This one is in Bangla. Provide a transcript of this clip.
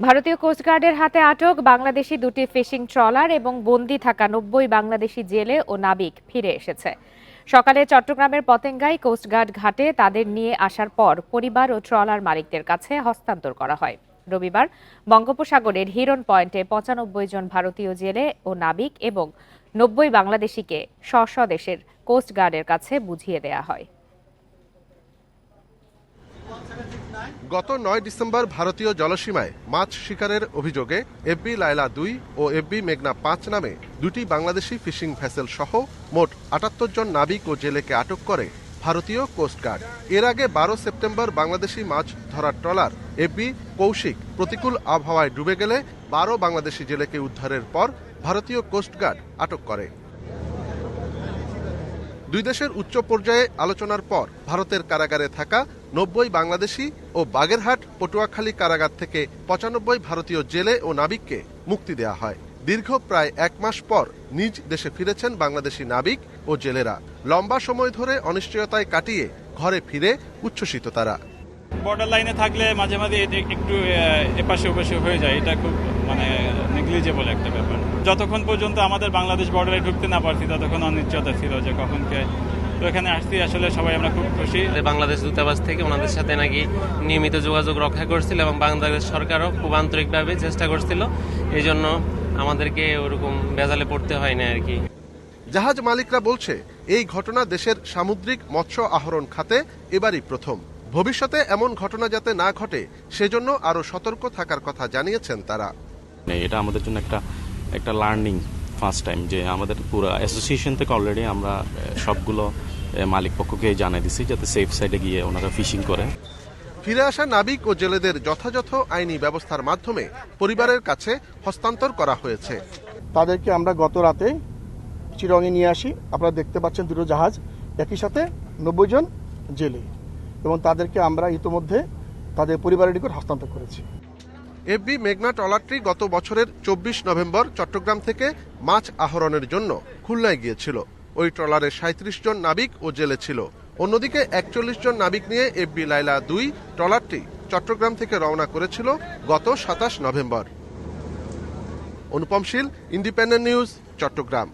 ভারতীয় কোস্টগার্ডের হাতে আটক বাংলাদেশি দুটি ফিশিং ট্রলার এবং বন্দি থাকা নব্বই বাংলাদেশি জেলে ও নাবিক ফিরে এসেছে। সকালে চট্টগ্রামের পতেঙ্গায় কোস্টগার্ড ঘাটে তাদের নিয়ে আসার পর পরিবার ও ট্রলার মালিকদের কাছে হস্তান্তর করা হয়। রবিবার বঙ্গোপসাগরের হিরন পয়েন্টে পঁচানব্বই জন ভারতীয় জেলে ও নাবিক এবং নব্বই বাংলাদেশিকে স্ব দেশের কোস্টগার্ডের কাছে বুঝিয়ে দেয়া হয়। গত নয় ডিসেম্বর ভারতীয় জলসীমায় মাছ শিকারের অভিযোগে এফবি লায়লা দুই ও এফবি মেঘনা পাঁচ নামে দুটি বাংলাদেশি ফিশিং ভেসেল সহ মোট আটাত্তর জন নাবিক ও জেলেকে আটক করে ভারতীয় কোস্টগার্ড এর আগে বারো সেপ্টেম্বর বাংলাদেশি মাছ ধরার ট্রলার এফবি কৌশিক প্রতিকূল আবহাওয়ায় ডুবে গেলে বারো বাংলাদেশি জেলেকে উদ্ধারের পর ভারতীয় কোস্টগার্ড আটক করে। দুই দেশের উচ্চ পর্যায়ে আলোচনার পর ভারতের কারাগারে থাকা নব্বই বাংলাদেশি ও বাগেরহাট, পটুয়াখালী কারাগার থেকে পঁচানব্বই ভারতীয় জেলে ও নাবিককে মুক্তি দেওয়া হয়। দীর্ঘ প্রায় এক মাস পর নিজ দেশে ফিরেছেন বাংলাদেশি নাবিক ও জেলেরা। লম্বা সময় ধরে অনিশ্চয়তায় কাটিয়ে ঘরে ফিরে উচ্ছ্বসিত তারা। বর্ডার লাইনে থাকলে মাঝে মাঝে একটু এপাশে ওপাশে হয়ে যায়। এটা খুব মানে নেগলিজেবল একটা ব্যাপার। যতক্ষণ পর্যন্ত আমাদের বাংলাদেশ বর্ডারে ঢুকতে না পারছি ততক্ষণ অনিশ্চয়তা ছিল যে কখন কে। তো এখানে আসছি আসলে সবাই আমরা খুব খুশি। বাংলাদেশ দূতাবাস থেকে ওনাদের সাথে নাকি নিয়মিত যোগাযোগ রক্ষা করছিল এবং বাংলাদেশ সরকারও খুব আন্তরিকভাবে চেষ্টা করছিল। এই জন্য আমাদেরকে ওরকম বেজালে পড়তে হয় না আর কি। জাহাজ মালিকরা বলছে এই ঘটনা দেশের সামুদ্রিক মৎস্য আহরণ খাতে এবারই প্রথম। ভবিষ্যতে এমন ঘটনা যাতে না ঘটে সেজন্য আরও সতর্ক থাকার কথা জানিয়েছেন তারা। নেই। এটা আমাদের জন্য একটা একটা লার্নিং ফার্স্ট টাইম যে আমাদের পুরো অ্যাসোসিয়েশন থেকে অলরেডি আমরা সবগুলো মালিক পক্ষকে জানিয়ে দিছি যাতে সেফ সাইডে গিয়ে ওনারা ফিশিং করে। ফিরে আসা নাবিক ও জেলেদের যথাযথ আইনি ব্যবস্থার মাধ্যমে পরিবারের কাছে হস্তান্তর করা হয়েছে। তাদেরকে আমরা গত রাতে চিরঙে নিয়ে আসি। আপনারা দেখতে পাচ্ছেন দুটো জাহাজ একই সাথে নব্বই জন জেলে এবং তাদেরকে আমরা ইতোমধ্যে তাদের পরিবারের নিকট হস্তান্তর করেছি। এফবি মেঘনা ট্রলারটি গত বছরের চব্বিশ নভেম্বর চট্টগ্রাম থেকে মাছ আহরণের জন্য খুলনায় গিয়েছিল। ওই ট্রলারে সাঁত্রিশ জন নাবিক ও জেলে ছিল। অন্যদিকে একচল্লিশ জন নাবিক নিয়ে এফবি লাইলা দুই ট্রলারটি চট্টগ্রাম থেকে রওনা করেছিল গত সাতাশ November. Anupam Sheel, independent news, Chittagong.